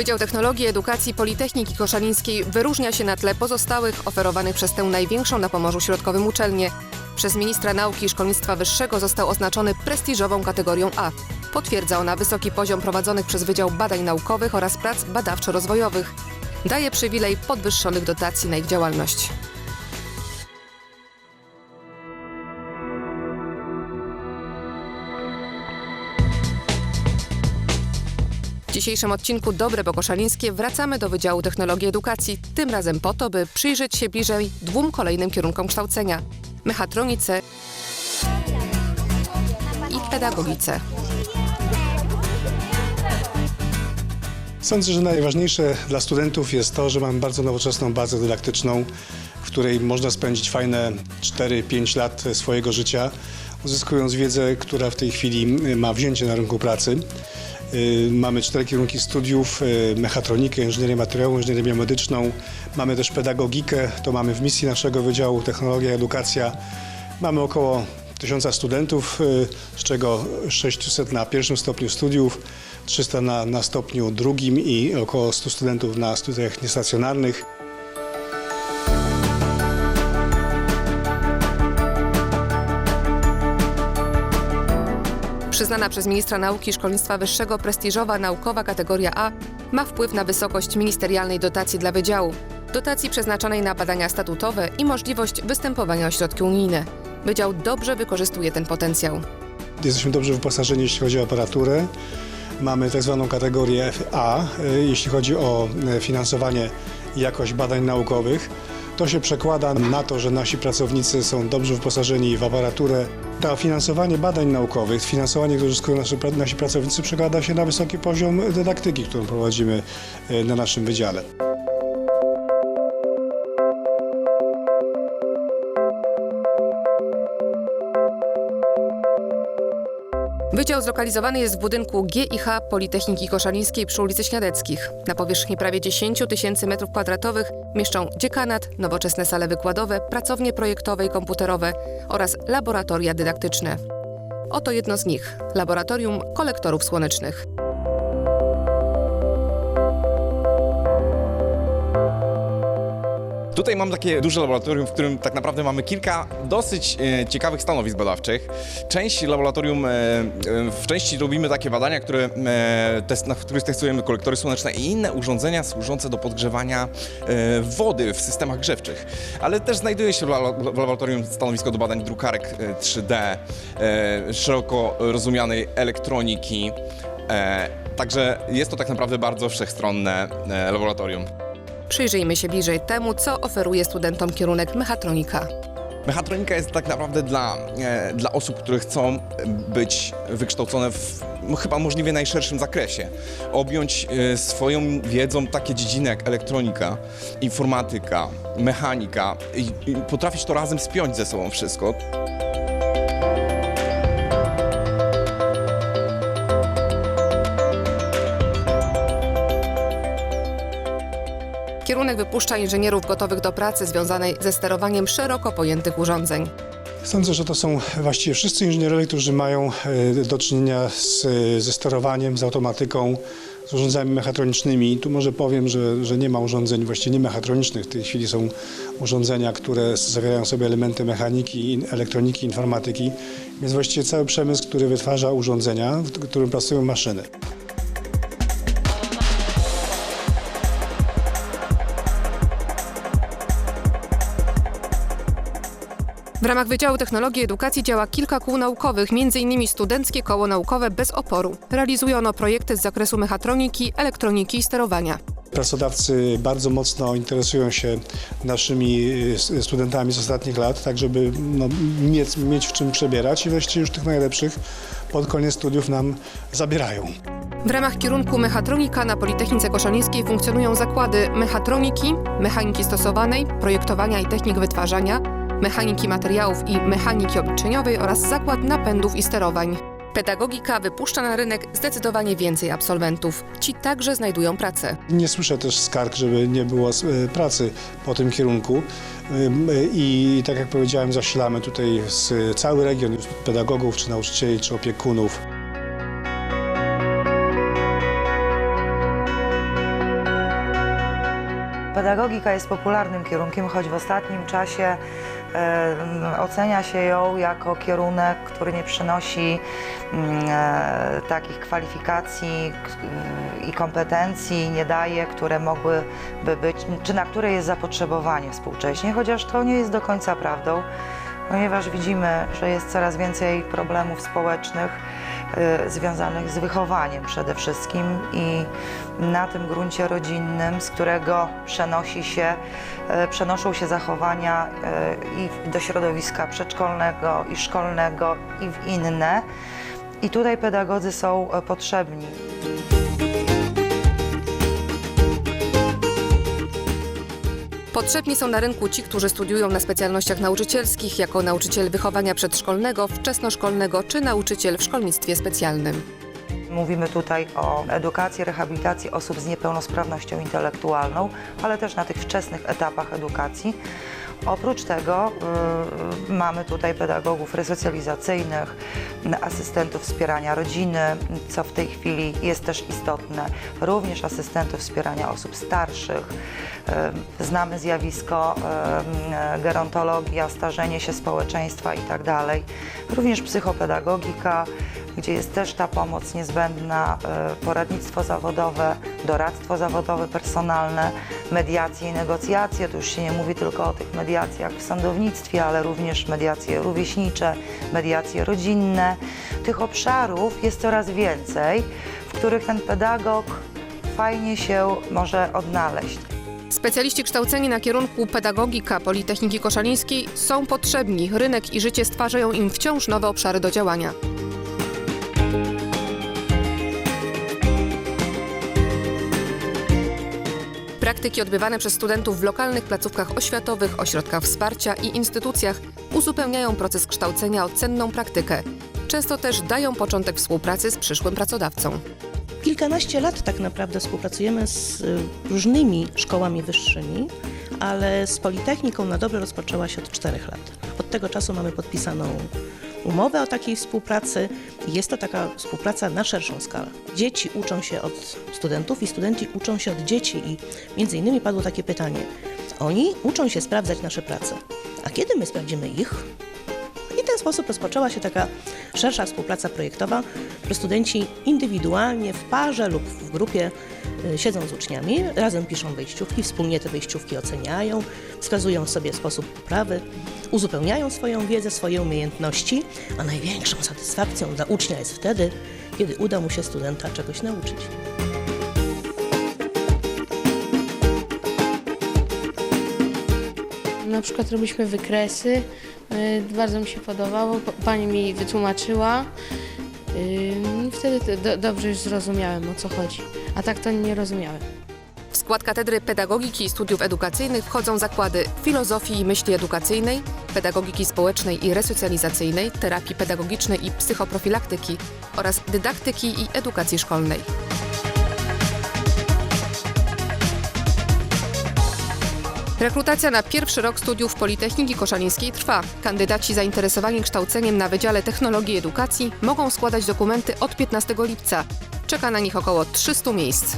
Wydział Technologii Edukacji Politechniki Koszalińskiej wyróżnia się na tle pozostałych oferowanych przez tę największą na Pomorzu Środkowym uczelnię. Przez ministra nauki i szkolnictwa wyższego został oznaczony prestiżową kategorią A. Potwierdza ona wysoki poziom prowadzonych przez Wydział Badań Naukowych oraz prac badawczo-rozwojowych. Daje przywilej podwyższonych dotacji na ich działalność. W dzisiejszym odcinku Dobre Bokoszalińskie wracamy do Wydziału Technologii Edukacji, tym razem po to, by przyjrzeć się bliżej dwóm kolejnym kierunkom kształcenia – mechatronice i pedagogice. Sądzę, że najważniejsze dla studentów jest to, że mamy bardzo nowoczesną bazę dydaktyczną, w której można spędzić fajne 4-5 lat swojego życia, uzyskując wiedzę, która w tej chwili ma wzięcie na rynku pracy. Y, Mamy cztery kierunki studiów, y, mechatronikę, inżynierię materiału, inżynierię biomedyczną. Mamy też pedagogikę, to mamy w misji naszego Wydziału Technologia Edukacja. Mamy około 1000 studentów, y, z czego 600 na pierwszym stopniu studiów, 300 na, na stopniu drugim i około 100 studentów na studiach niestacjonarnych. Przyznana przez ministra nauki i szkolnictwa wyższego prestiżowa naukowa kategoria A ma wpływ na wysokość ministerialnej dotacji dla wydziału, dotacji przeznaczonej na badania statutowe i możliwość występowania o środki unijne. Wydział dobrze wykorzystuje ten potencjał. Jesteśmy dobrze wyposażeni, jeśli chodzi o aparaturę. Mamy tak zwaną kategorię A, jeśli chodzi o y, finansowanie jakość badań naukowych. To się przekłada na to, że nasi pracownicy są dobrze wyposażeni w aparaturę. To finansowanie badań naukowych, finansowanie, które uzyskują nasi, nasi pracownicy, przekłada się na wysoki poziom dydaktyki, którą prowadzimy y, na naszym wydziale. Wydział zlokalizowany jest w budynku G i H Politechniki Koszalińskiej przy ulicy Śniadeckich. Na powierzchni prawie 10 tysięcy metrów kwadratowych mieszczą dziekanat, nowoczesne sale wykładowe, pracownie projektowe i komputerowe oraz laboratoria dydaktyczne. Oto jedno z nich – Laboratorium Kolektorów Słonecznych. Tutaj mam takie duże laboratorium, w którym tak naprawdę mamy kilka dosyć e, ciekawych stanowisk badawczych. Część laboratorium, e, e, w części robimy takie badania, które, na których testujemy kolektory słoneczne i inne urządzenia służące do podgrzewania wody w systemach grzewczych. Ale też znajduje się w la- w laboratorium stanowisko do badań drukarek e, 3D, e, szeroko rozumianej elektroniki. Także jest to tak naprawdę bardzo wszechstronne laboratorium. Przyjrzyjmy się bliżej temu, co oferuje studentom kierunek mechatronika. Mechatronika jest tak naprawdę dla, e, dla osób, które chcą być wykształcone w no, chyba możliwie najszerszym zakresie. Objąć e, swoją wiedzą takie dziedziny jak elektronika, informatyka, mechanika i, i potrafić to razem spiąć ze sobą wszystko. Kierunek wypuszcza inżynierów gotowych do pracy związanej ze sterowaniem szeroko pojętych urządzeń. Sądzę, że to są właściwie wszyscy inżynierowie, którzy mają e, do czynienia z, ze sterowaniem, z automatyką, z urządzeniami mechatronicznymi. Tu może powiem, że, że nie ma urządzeń właściwie nie mechatronicznych. W tej chwili są urządzenia, które zawierają sobie elementy mechaniki, elektroniki, informatyki. Więc właściwie cały przemysł, który wytwarza urządzenia, w którym pracują maszyny. W ramach Wydziału Technologii Edukacji działa kilka kół naukowych, m.in. Studenckie Koło Naukowe Bez Oporu. Realizuje ono projekty z zakresu mechatroniki, elektroniki i sterowania. Pracodawcy bardzo mocno interesują się naszymi y, studentami z ostatnich lat, tak żeby no, mieć, mieć w czym przebierać i wreszcie już tych najlepszych pod koniec studiów nam zabierają. W ramach kierunku mechatronika na Politechnice Koszalińskiej funkcjonują zakłady mechatroniki, mechaniki stosowanej, projektowania i technik wytwarzania, mechaniki materiałów i mechaniki obliczeniowej oraz zakład napędów i sterowań. Pedagogika wypuszcza na rynek zdecydowanie więcej absolwentów. Ci także znajdują pracę. Nie słyszę też skarg, żeby nie było y, pracy po tym kierunku i tak jak powiedziałem zasilamy tutaj z cały region już pedagogów, czy nauczycieli, czy opiekunów. Psychopedagogika jest popularnym kierunkiem, choć w ostatnim czasie e, ocenia się ją jako kierunek, który nie przynosi mm, e, takich kwalifikacji k- i kompetencji, nie daje, które mogłyby być, czy na które jest zapotrzebowanie współcześnie, chociaż to nie jest do końca prawdą, ponieważ widzimy, że jest coraz więcej problemów społecznych y, związanych z wychowaniem przede wszystkim i na tym gruncie rodzinnym, z którego przenosi się, y, przenoszą się zachowania y, i do środowiska przedszkolnego i szkolnego i w inne. I tutaj pedagodzy są y, potrzebni. Potrzebni są na rynku ci, którzy studiują na specjalnościach nauczycielskich jako nauczyciel wychowania przedszkolnego, wczesnoszkolnego czy nauczyciel w szkolnictwie specjalnym. Mówimy tutaj o edukacji, rehabilitacji osób z niepełnosprawnością intelektualną, ale też na tych wczesnych etapach edukacji. Oprócz tego y, mamy tutaj pedagogów resocjalizacyjnych, asystentów wspierania rodziny, co w tej chwili jest też istotne, również asystentów wspierania osób starszych. Y, znamy zjawisko y, gerontologia, starzenie się społeczeństwa itd. Również psychopedagogika, gdzie jest też ta pomoc niezbędna, y, poradnictwo zawodowe, doradztwo zawodowe personalne, mediacje i negocjacje. Tu już się nie mówi tylko o tych mediacjach w sądownictwie, ale również mediacje rówieśnicze, mediacje rodzinne. Tych obszarów jest coraz więcej, w których ten pedagog fajnie się może odnaleźć. Specjaliści kształceni na kierunku pedagogika Politechniki Koszalińskiej są potrzebni. Rynek i życie stwarzają im wciąż nowe obszary do działania. Praktyki odbywane przez studentów w lokalnych placówkach oświatowych, ośrodkach wsparcia i instytucjach uzupełniają proces kształcenia o cenną praktykę. Często też dają początek współpracy z przyszłym pracodawcą. Kilkanaście lat tak naprawdę współpracujemy z y, różnymi szkołami wyższymi, ale z Politechniką na dobre rozpoczęła się od czterech lat. Od tego czasu mamy podpisaną umowę o takiej współpracy. Jest to taka współpraca na szerszą skalę. Dzieci uczą się od studentów i studenci uczą się od dzieci i między innymi padło takie pytanie. Oni uczą się sprawdzać nasze prace. A kiedy my sprawdzimy ich? I w ten sposób rozpoczęła się taka szersza współpraca projektowa, że studenci indywidualnie, w parze lub w grupie y, siedzą z uczniami, razem piszą wejściówki, wspólnie te wejściówki oceniają, wskazują sobie sposób poprawy, uzupełniają swoją wiedzę, swoje umiejętności, a największą satysfakcją dla ucznia jest wtedy, kiedy uda mu się studenta czegoś nauczyć. Na przykład robiliśmy wykresy, bardzo mi się podobało, pa- pani mi wytłumaczyła. y, Wtedy do, dobrze już zrozumiałem o co chodzi, a tak to nie rozumiałem. W skład Katedry Pedagogiki i Studiów Edukacyjnych wchodzą zakłady filozofii i myśli edukacyjnej, pedagogiki społecznej i resocjalizacyjnej, terapii pedagogicznej i psychoprofilaktyki oraz dydaktyki i edukacji szkolnej. Rekrutacja na pierwszy rok studiów Politechniki Koszalińskiej trwa. Kandydaci zainteresowani kształceniem na Wydziale Technologii Edukacji mogą składać dokumenty od 15 lipca. Czeka na nich około 300 miejsc.